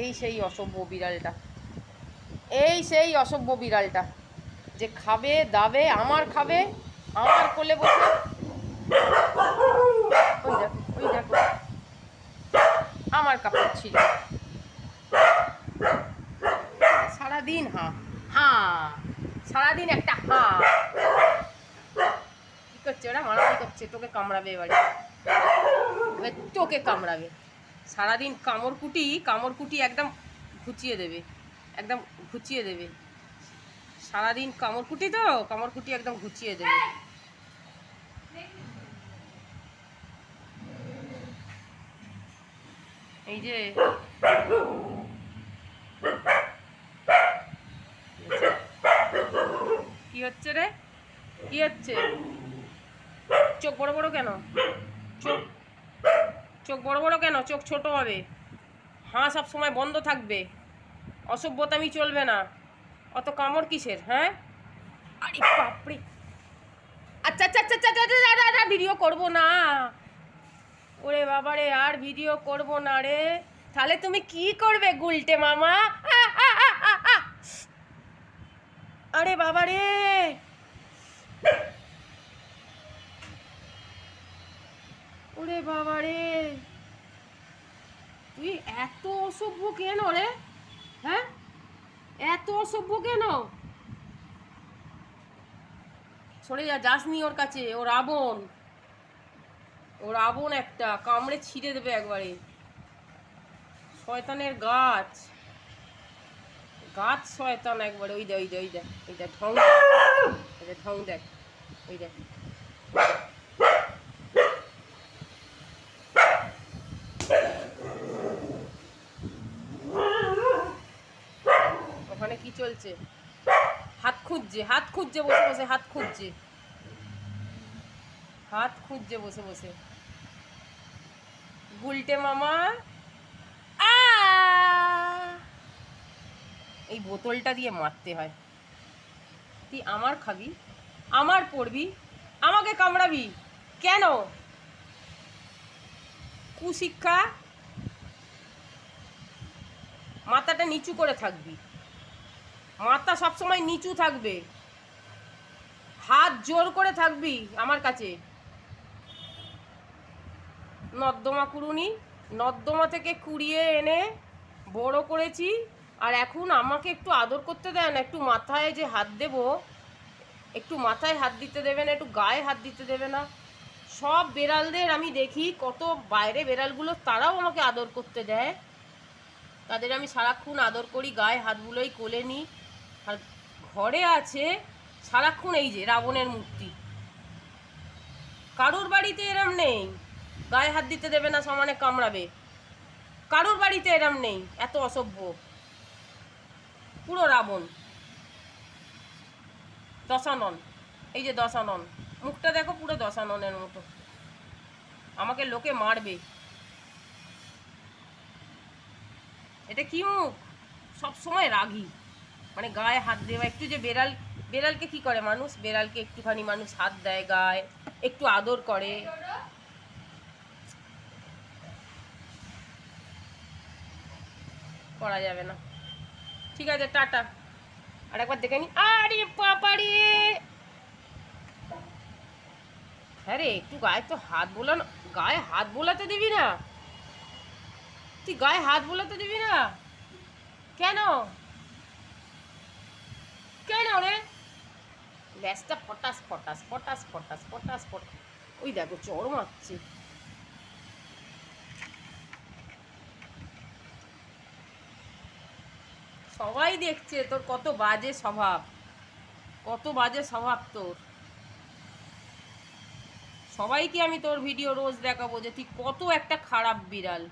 এই সেই অসভ্য বিড়ালটা। এই সেই অসভ্য বিড়ালটা যে খাবে, দাবে, আমার খাবে, আমার কোলে বসে। আমার কাপড় ছিল। সারাদিন হা হা, সারাদিন একটা হা। কি করছে ওরা? মারামারি করছে, তোকে কামড়াবে এবার। তোকে কামড়াবে। সারাদিন কামড় কুটি কামড় কুটি একদম ঘুচিয়ে দেবে, একদম ঘুচিয়ে দেবে। সারাদিন কামড় কুটি তো কামড় কুটি একদম ঘুচিয়ে দেবে। এই যে কি হচ্ছে রে? কি হচ্ছে? চোখ বড় বড় কেন? চোখ চোখ বড় বড় কেন? চোখ ছোট হবে। হাঁ সব সময় বন্ধ থাকবে। অসভ্যতামি চলবে না। অত কামড় কিসের হ্যাঁ? আরে বাপরে! আচ্ছা আচ্ছা আচ্ছা আচ্ছা আচ্ছা, আচ্ছা, আচ্ছা, ভিডিও করব না। ওরে বাবা রে আর ভিডিও করব না রে। তাহলে তুমি কি করবে গুলটে মামা। আরে বাবা রে ওরে বাবা রে। তুই এত অসভ্য কেন রে? হ্যাঁ? এত অসভ্য কেন? সরে যা যাসনি ওর কাছে ও রাবণ ও রাবণ একটা, কামড়ে ছিঁড়ে দেবে একবারে। শয়তানের গাছ। গাছ শয়তান একবারে, ওই দে ওই দে ওই দেখ ওই দেখ, ঢং দেখ ঢং দেখ, ওই দেখ ওখানে কি চলছে হাত খুঁজছে হাত খুঁজছে বসে বসে, হাত খুঁজছে। হাত খুঁজছে বসে বসে। গুলটে মামা এই বোতলটা দিয়ে মারতে হয়। তুই আমার খাবি, আমার পড়বি, আমাকে কামড়াবি? কেন? কুশিক্ষা, মাথাটা নিচু করে থাকবি। মাথা সবসময় নিচু থাকবে। হাত জোর করে থাকবি আমার কাছে। নর্দমা কুড়ুনি নর্দমা থেকে কুড়িয়ে এনে বড় করেছি। আর এখন আমাকে একটু আদর করতে দেয় না একটু মাথায় যে হাত দেব, একটু মাথায় হাত দিতে দেবে না, একটু গায়ে হাত দিতে দেবে না। সব বেড়ালদের আমি দেখি, কত বাইরে বেড়ালগুলো, তারাও আমাকে আদর করতে দেয়। তাদের আমি সারাক্ষণ আদর করি, গায়ে হাতগুলোই কোলে নিই। আর ঘরে আছে সারাক্ষণ এই যে রাবণের মূর্তি। কারুর বাড়িতে এরম নেই, গায়ে হাত দিতে দেবে না, সমানে কামড়াবে। কারুর বাড়িতে এরম নেই, এত অসভ্য। পুরো রাবণ। দশানন, এই যে দশানন। মুখটা দেখো পুরো দশাননের মতো। আমাকে লোকে মারবে। এটা কি মুখ? সব সময় রাগি। মানে গায়ে হাত দেওয়া, একটু যে বেড়াল, বেড়ালকে কি করে মানুষ? বেড়ালকে একটুখানি মানুষ হাত দেয় গায়ে, একটু আদর করে। করা যাবে না। ঠিক আছে, টাটা। আর একবার দেখে নি। আরে পাপারে হ্যাঁ রে, একটু গায়ে তো হাত বোলানো, গায়ে হাত বোলাতে দিবি না? তুই গায়ে হাত বোলাতে দিবি না? কেন? কেন রে? ল্যাসটা ফটাস ফটাস ফটাস ফটাস ফটাস ফটাস। ওই দেখো, চড় মারছে। সবাই দেখছে তোর কত বাজে স্বভাব। কত বাজে স্বভাব তোর। সবাইকে আমি তোর ভিডিও রোজ দেখাবো যে তুই কত একটা খারাপ বিড়াল।